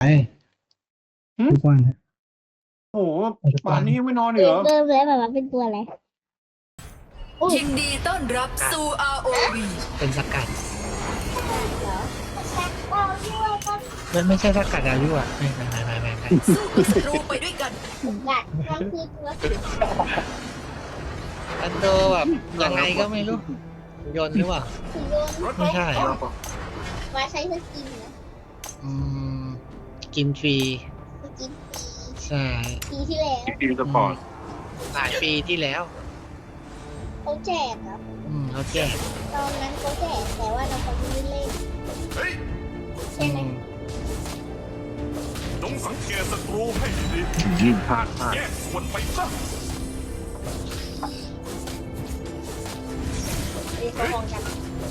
ไปทุกวันนะโอ้โหป่านนี้ยังไม่นอนอีกเหรอเริ่มแล้วแบบว่าเป็นตัวอะไรยินดีต้อนรับสู่ ROV เป็นสกัดมันไม่ใช่สกัดอายุอะไม่ไม่ไม่ไม่ไม่ไม่สู้กับศัตรูไปด้วยกันถึงกัดก็คือตัวอันโดแบบยังไงก็ไม่รู้ยนต์หรือเปล่าสีโยนไม่ใช่ มาใช้สกินนะอืม กินฟรีสกินปีใช่ปีที่แล้วทีมสปอร์ตหลายปีที่แล้วเขาแจกครับอืมเขาแจกตอนนั้นเขาแจกแต่ว่าเราไม่ได้เล่นใช่ไหมอืมจงสังเกตศัตรูให้ดียิงพลาดพลาดๆแยกส่วนไปซะเรียกเขามองกัน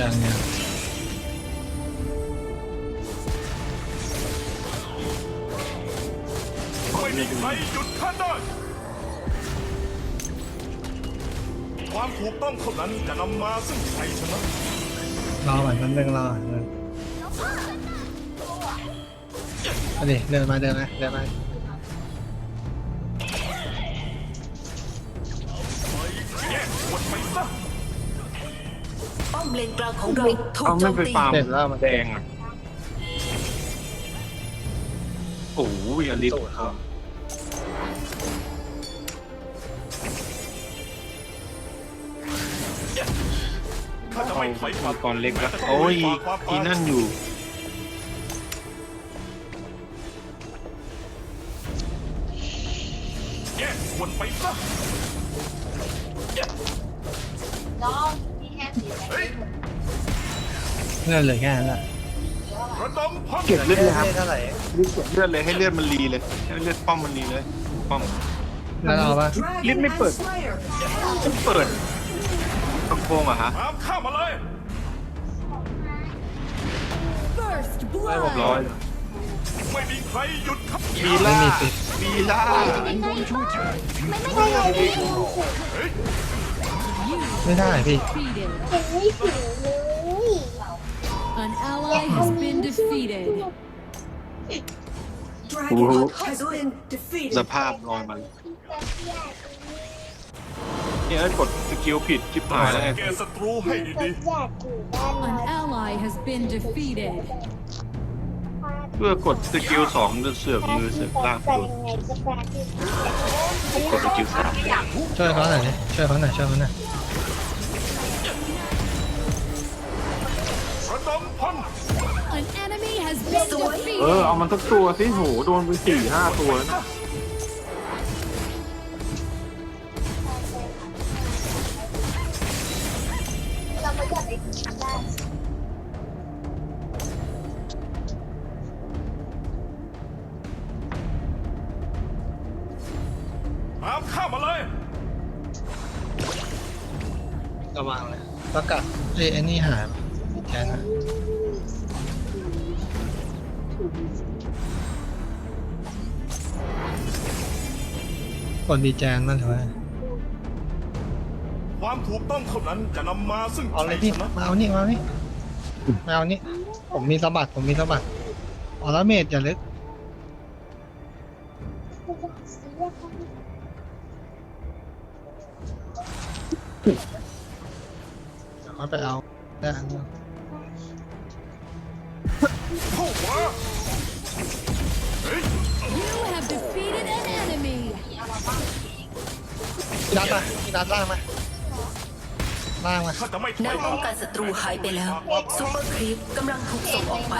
ยังยัง ไม่มีใครหยุดข้าได้ ความถูกต้องเท่านั้นจะนำมาซึ่งชัยชนะรอก่อนแป๊บนึงรอก่อนเลยเอาดิเดินมาเดินมาเดินมาแยกส่วนไปซะป้อมเลนกลางของเราถูกเอาโจไม่มไปตีฟาร์มเสร็จแล้วมันแดงอะโอ้โหอลิสครับ ม่ถอยกลัมับงกรเล็กแล้วโอ้ยอีนั่นอยู่ แยกส่วนไปซะ น้องมีแค่สีเฮ้ยเลื่อนเหลยแค่นั้นแหละระดมพลเก็บเลือดเลยครับเท่าไหร่รีบเก็บเลือดเลยให้เลือดมันรีเลยให้เลือดป้อมมันรีเลยป้อม แล้วเอาปะ ลิ้นไม่เปิด เปิด ตรงโพงเหรอะฮะตามข้ามาเลยไม่ผมร้อยไม่มีใครหยุดข้าบีล่าบีล่าไม่ไม่ใช่เลยไม่รู้ไม่ได้พี่ defeated. เห็นไม่ถึงเลย An ally has been defeated. โอ้โหสภาพลอยมัน เนี่ยกดสกิลผิดชิบหายแล้วไงแกศัตรูให้คนดีอยากอยู่ด้าน An ใน ally has been defeated. เพื่อกดสกิลสองจะเสือกมือเสือกล่างแต่ตัวยังไงก็ปราที่กดสกิลสามช่วยเขาหน่อยดิช่วยเขาหน่อยช่วยเขาหน่อยๆระดมพล An enemy has been เออเอา defeated. มันสักตัวสิโหโดนไปสี่ห้าตัวแล้วนะ ระวังเลยประกาศเอ้ยไอ้นี่หายแค่นะกดดีแจนมันเถอะความถูกต้องเท่านั้นจะนำมาซึ่งเอาเลชัยยพี่ชนะมาเอานี่มาเอานี่มาเอานี่ผมมีสะบัดผมมีสะบัดออลเมดอย่าลึก คือจะซื้อเขาเดี๋ยวเขาไปเอาได้อันนึงเข้ามาเฮ้ย You have defeated an enemy. พี่ดัดมาพี่ดัดล่างมาล่างมาข้าจะไม่ถแนอยวป้องกันศัตรูหายไปแล้วซูเปอร์ครีปกำลังถูกส่งออกไป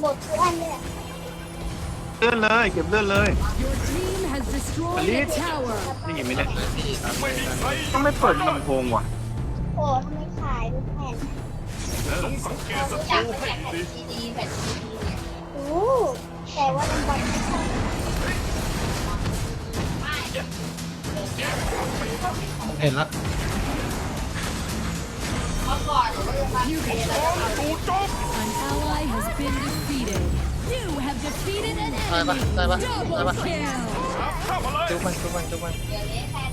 หมดทุกอันเลยเลื่อนเลยเก็บเลื่อนเลย Your team has destroyed a tower. นี่ไม่ได้ไม่มีใครหต้ยุองดไม่เปิดลำโพงว่ะโอ้ทำไมขายดูแผ่นจงสังเกตศัตรูให้ดีโอ้แต่ว่ามันบอลไม่ใช่ผมเห็นแล้วๆจู่โจม An ally has been defeated. You have defeated an ได้ปะ enemy. ได้ปะได้ Double ปะ kill. ตามข้ามาเลย จุกมันจุกมันจุกมัน Triple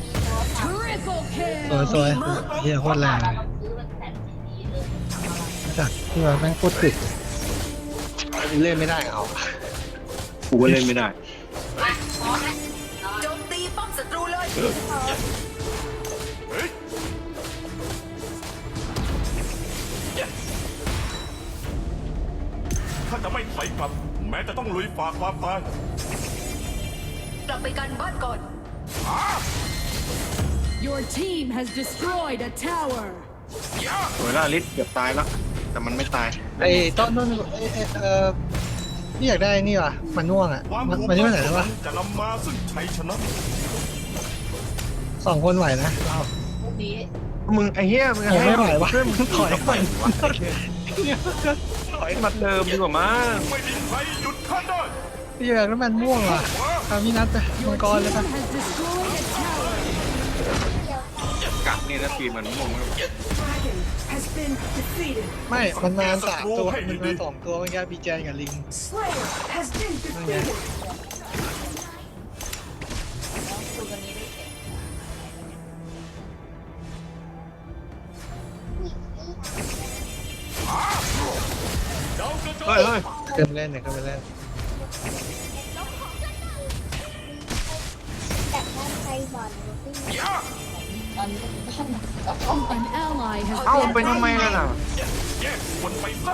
สวย kill. สวยเฮียโคตรแรงเลยจัดที่ว่าแม่งโคตรติดเเล่นไม่ได้เอากูก็เล่นไม่ได้โจมตีป้อมศัตรูเลยเฮ้ยถ้าจะไม่ถอยกลับ แม้จะต้องลุยฝ่าความตายกลับไปกันบ้านก่อน Your team has destroyed a tower. สวยละลิศเกือบตายแล้วแต่มันไม่ตายไอ้ต้นต้นเอ้ยเอ้ยเออพี่อยากได้นี่ว่ะมันม่วงอะความมันถูกมันต้นี่องมันไหนแล้ววะจะนำมาซึ่งชัยชนะสองคนไหวนะเรามึงไอ้เหี้ยมึงผมไม่ไหววะเพื่อนมึงถอยไปถอยมาเติมดีกว่ามั้งไม่มีใครหยุดข้าได้พี่อยากได้มันม่วงว่ะเอาพี่นัทไปมังกรเลย Team ปะ has destroyed a tower. กัด นี่นะทีมมันม่วงมากไม่ มันมาสามตัว มันมาสองตัวเมื่อกี้พี่แจนกับลิงนั่นไงเฮ้ยเฮ้ยเกินเล่นเนี่ยก็ไปเล่นแต่ถ้าใครบอล ที่ An ally has เอ้า been ไปทำไมล่ะน่ะแยกคนไปซะ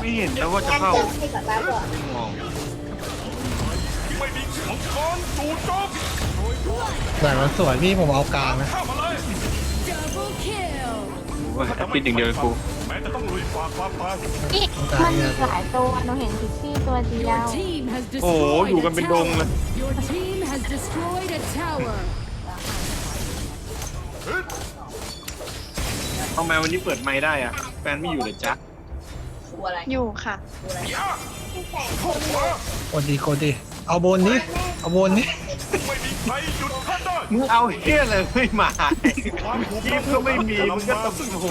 ไม่เห็นแล้วว่าจะการเข้าเติมให้กับบ้าก่อนมองไม่มีมังกรจู่โจมแต่มันสวยพี่ผมเอากลางนะข้ามาเลย double kill. โอ้ยแอปปิดอย่างเดียวเลยกูแม้จะต้องลุยฝ่าความตายมันมีหลายตัวหนูเห็นพิกซี่ตัวเดียว Your team has โอ้โห destroyed อยู่ a กันเป็นดงเลย tower. Your team has destroyed a tower. ทำไมวันนี้เปิดไมค์ได้อะแฟนไม่อยู่เลยจ๊ะอยู่ค่ะแต่คนโคตรดีโคตรดี เอาบนนี้ เอาบนนี้ ไม่มีใครหยุดข้าได้มึงเอาเฮี้ยเลยไม่มาความถูกคลิต้อปงก็ไม่มีมึงก็ต้องโอ้โห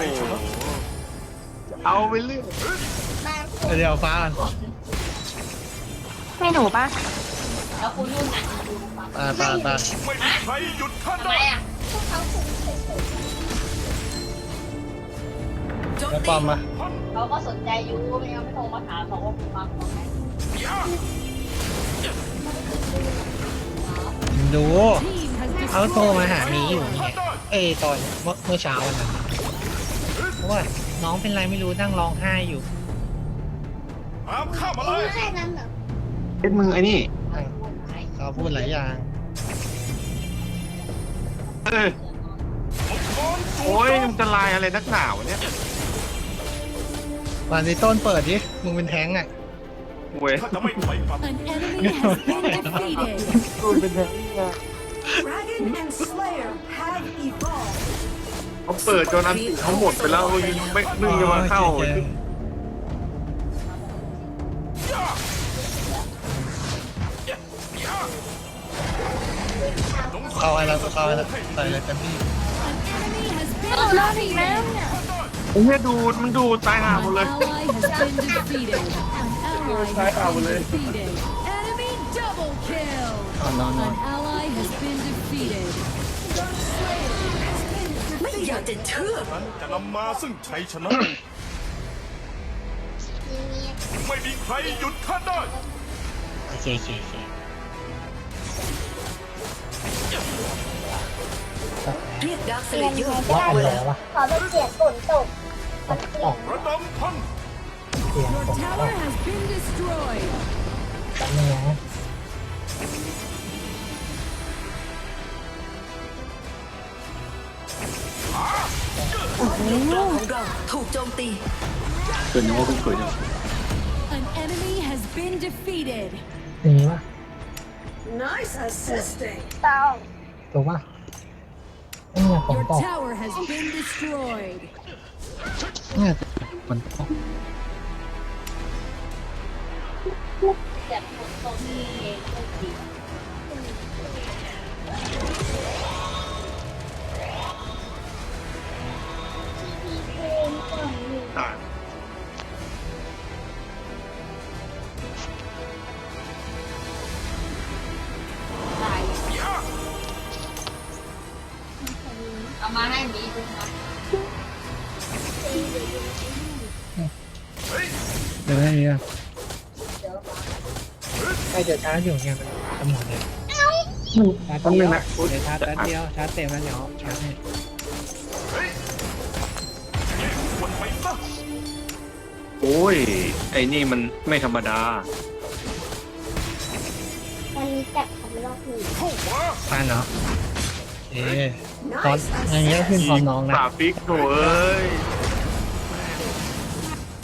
เอาไปเรื่อยบางคนเดี๋ยวฟ้ากันให้หนูปะตาตาตาไม่มีใครหยุดข้าได้พวกเขาคุมเฉยโจม แล้วตีป้อมมาเขาก็สนใจอยู่ไม่งั้นไม่โทรมาถามเขาว่าคุณมาของไหนดู Team has เขาโทร destroyed มา a หามีอยู่ tower. ไงเอ้ยตอนเมื่อเมื่อเช้าวันนั้นเพราะว่าน้องเป็นไรไม่รู้นั่งร้องไห้อยู่ตามข้ามาๆเลเอ้ยยแค่นั้นเหรอเอ็ดมึงไอ้นี่เขาพูดหลายอย่าง เออมังกรโอ้ยมึงจะลายอะไรนักหนาวะเนี่ยวันนี้ต้นเปิดดิ มึงเป็นแท้งอะเว้ยถ้าจะไม่ถอยกลับ An enemy has been defeated. กูเป็นแท้เขาเปิดจนอันติเขาหมดไปแล้วมึงไม่มึงจะมาเข้า โอ้ยเข้าอะไรเข้าอะไรใส่เลยเต็มที่ An enemy has been รอดอีกแล้ว defeated. เนี่ยไอ้เนี่ยดูดมันดูดตายหาหมด An เลย ally has been defeated. An ally has been defeated. Enemy double kill. นอนนอนนอน An ally has been defeated. ไม่อยากจะเชื่อนั้นจะนำมาซึ่งชัยชนะมีเมียไม่มีใครหยุดข้าได้โอเคโอเคโอเค เรียกดาร์คสเปเลลี่ยนเยอไงร์ก็ได้ขอไปเปลี่ยนฝนตกมันเปลี่ยนระดมพัน Your tower has been destroyed. เราของเราถูกโจมตีเกินยังว่าเพิ่งเกิดยัง An enemy has been defeated. อย่างนี้ป่ะ Nice assisting ถูกป่ะเนี่ยฝน Your ตก tower has been destroyed. เนี่ยฝนตกแต่คนตรงนี้เองก็ดีมีเพลงก่อนอยู่ตาย มาให้หมีดูนะเดี๋ยวให้นี้อะใกล้จะชาร์จอยู่ไงมันจะหมดเลยชาร์จเดียวเดี๋ยวชาร์จแป๊บเดียวชาร์จเต็มแล้วเดี๋ยวชาร์จให้ควรไปซะโอ้ย ไอ้นี่มันไม่ธรรมดา วันนี้จัดทำรอบหนึ่งเข้ามาผ่านเนาะเอ๊ะ ตอนอย่างเงี้ยขึ้นพร้อมน้องนะ ป่าฟิกโถเอ้ย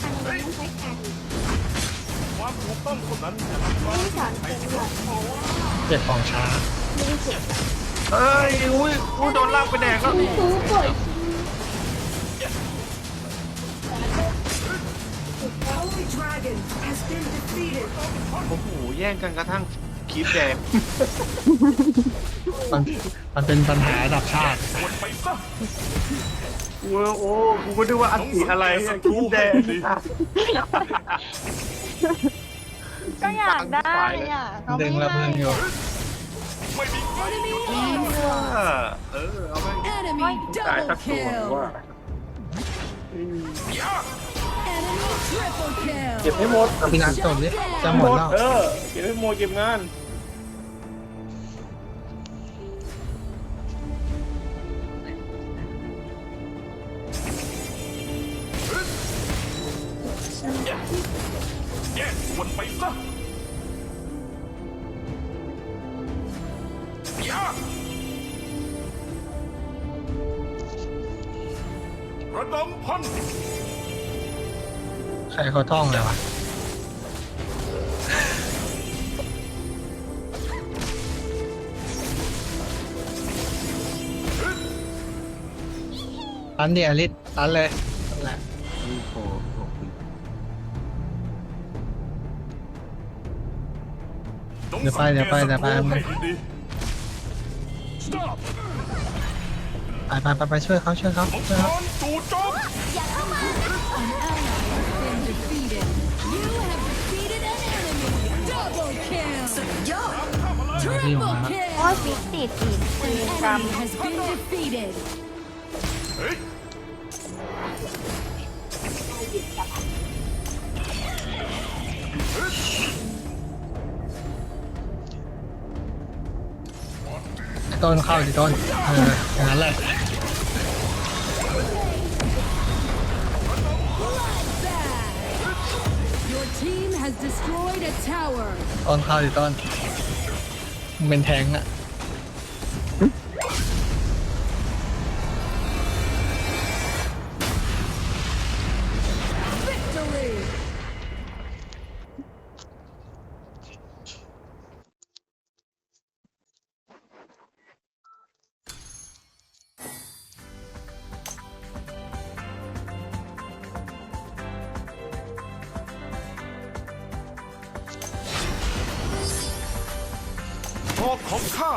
อันนี้ไม่ค่อยทันความถูกต้องเท่านั้นจะนำมาไม่สอนเป็นหรอกแต่ว่าเจ็บของช้า ไม่ได้เจ็บเอ้ยอุ้ยอุ้ยโดนลากไปแดกแล้วคุณครูป่วยโอ้โหแย่งกันกระทั่ง คลิปแดงมันมันเป็นปัญหาระดับชาติควรไปซะกูว่าโอ้กูก็นึกว่าอันสีอะไรศัอะตครูลิปแดให้งดีก็อยากได้อะเขาดึไม่งแล้วให้เพื่อนอยู่ไม่มีใครหยุดเออเอาไป Enemy ตายสั double กตัว kill. ว่า Enemy triple kill. เก็บให้หมด พี่นัทจบดิจะหมดแล้ว เออ เก็บให้หมดเก็บงาน ส่วนไปซะยาระดมพันใครเขาท่องเลยวะตันเดียลิสตันเลยนั่นแหละ ดี๋ยวไปเดี๋ยวไปเดี๋ยวไปสังเกตศัตรูให้ดี Stop ไปไปไปไปช่วยเขาช่วยเขามังช่วยกเขารจู่โจม Been defeated. You have defeated an enemy. Double kill. ที่อยู่ Triple มาโอ้ย kill. ฟิกติดอีก An enemy has been defeated. เฮ้ย ต้นเข้าดิต้นเอออย่างนั้นแหละ Your team has destroyed a tower. ต้นเข้าดิต้นมึงเป็นแทงค์อะ อกของข้า